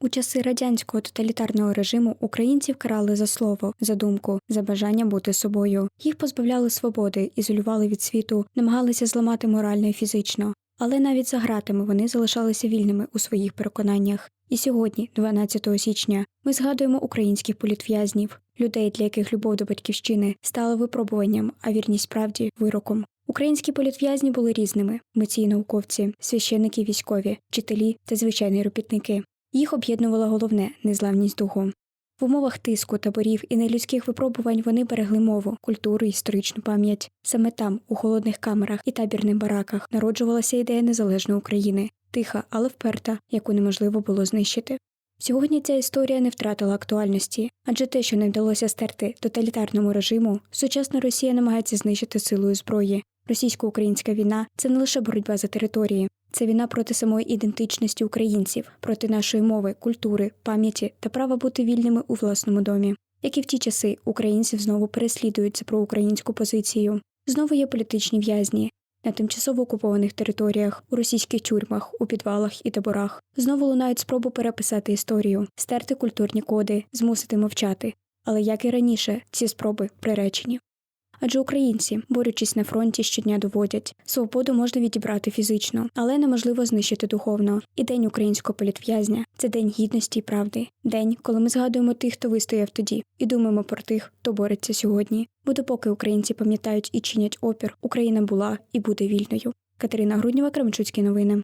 У часи радянського тоталітарного режиму українців карали за слово, за думку, за бажання бути собою. Їх позбавляли свободи, ізолювали від світу, намагалися зламати морально і фізично. Але навіть за ґратами вони залишалися вільними у своїх переконаннях. І сьогодні, 12 січня, ми згадуємо українських політв'язнів, людей, для яких любов до батьківщини стала випробуванням, а вірність правді вироком. Українські політв'язні були різними: митці і науковці, священники, і військові, вчителі та звичайні робітники. Їх об'єднувало головне незламність духу. В умовах тиску, таборів і нелюдських випробувань вони берегли мову, культуру історичну пам'ять. Саме там, у холодних камерах і табірних бараках, народжувалася ідея незалежної України, тиха, але вперта, яку неможливо було знищити. Сьогодні ця історія не втратила актуальності, адже те, що не вдалося стерти тоталітарному режиму, сучасна Росія намагається знищити силою зброї. Російсько-українська війна це не лише боротьба за території, це війна проти самої ідентичності українців, проти нашої мови, культури, пам'яті та права бути вільними у власному домі. Як і в ті часи, українців знову переслідують за проукраїнську позицію. Знову є політичні в'язні на тимчасово окупованих територіях, у російських тюрмах, у підвалах і таборах. Знову лунають спробу переписати історію, стерти культурні коди, змусити мовчати. Але як і раніше, ці спроби приречені. Адже українці, борючись на фронті, щодня доводять, свободу можна відібрати фізично, але неможливо знищити духовно. І день українського політв'язня це день гідності і правди, день, коли ми згадуємо тих, хто вистояв тоді, і думаємо про тих, хто бореться сьогодні. Бо допоки українці пам'ятають і чинять опір, Україна була і буде вільною. Катерина Груднєва, Кременчуцькі новини.